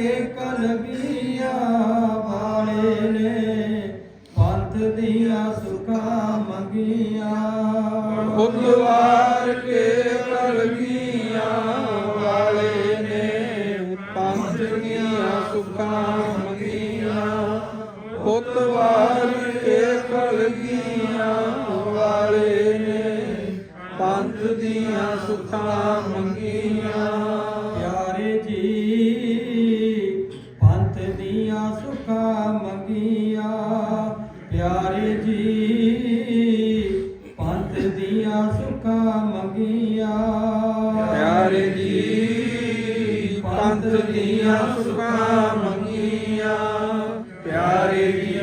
ਕੇ ਕਲਬੀਆਂ ਵਾਲੇ ਨੇ ਪੰਥ ਦੀਆਂ ਸੁਖਾਂ ਮੰਗੀਆਂ। ਉਦਵਾਰ ਕੇ ਕਲਬੀਆਂ ਵਾਲੇ ਨੇ ਪੰਥ ਦੀਆਂ ਸੁਖਾਂ ਮੰਗੀਆਂ। ਉਦਵਾਰ ਕੇ ਕਲਬੀਆਂ ਵਾਲੇ ਨੇ ਪੰਥ ਦੀਆਂ ਸੁਖਾਂ ਮੰਗੀਆਂ। ਪਿਆਰੇ ਜੀ ਮੰਗੀਆਂ ਪਿਆਰੇ ਜੀ ਪੰਥ ਦੀਆਂ ਸੁਖਾਂ ਮੰਗੀਆਂ। ਪਿਆਰੇ ਜੀ ਪੰਥ ਦੀਆਂ ਸੁਖਾਂ ਮੰਗੀਆਂ। ਪਿਆਰੇ ਜੀ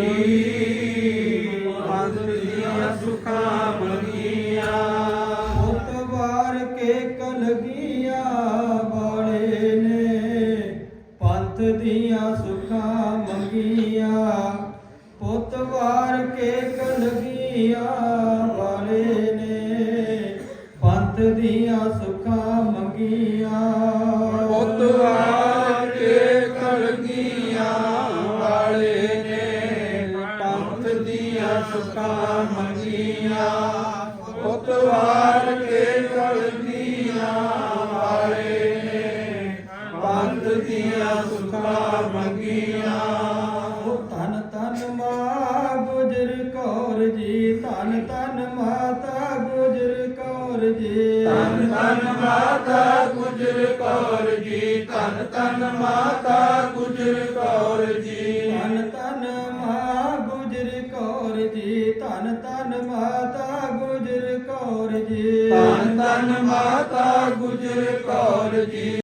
ਪੰਥ ਦੀਆਂ ਸੁਖਾਂ ਮੰਗੀਆਂ। ਉਤਵਾਰ ਕੇ ਕਲਗੀਆਂ। ਪੰਥ ਦੀਆਂ ਸੁਖਾਂ ਮੰਗੀਆਂ, ਪੁੱਤ ਵਾਰ ਕੇ ਕਲਗੀਆਂ ਵਾਲੇ ਨੇ। ਪੰਥ ਦੀਆਂ ਸੁਖਾਂ ਮੰਗੀਆਂ ਉਤਵਾਰ ਕੇ ਕਲਗੀਆਂ ਵਾਲੇ ਨੇ। ਪੰਥ ਦੀਆਂ ਸੁਖਾਂ ਮੰਗੀਆਂ ਉਤਵਾਰ ਕੇ ਉਹ ਧੰਨ ਧੰਨ ਮਾਂ ਗੁਜਰ ਕੌਰ ਜੀ ਧੰਨ ਧੰਨ ਮਾਤਾ ਗੁਜਰ ਕੌਰ ਜੀ। ਧੰਨ ਮਾਤਾ ਗੁਜਰ ਕੌਰ ਜੀ ਧੰਨ ਧੰਨ ਮਾਤਾ ਗੁਜਰ ਕੌਰ ਜੀ। ਧੰਨ ਮਾਂ ਗੁਜਰ ਕੌਰ ਜੀ ਧੰਨ ਧੰਨ ਮਾਤਾ ਗੁਜਰ ਕੌਰ ਜੀ। ਧੰਨ ਮਾਤਾ ਗੁਜਰ ਕੌਰ ਜੀ।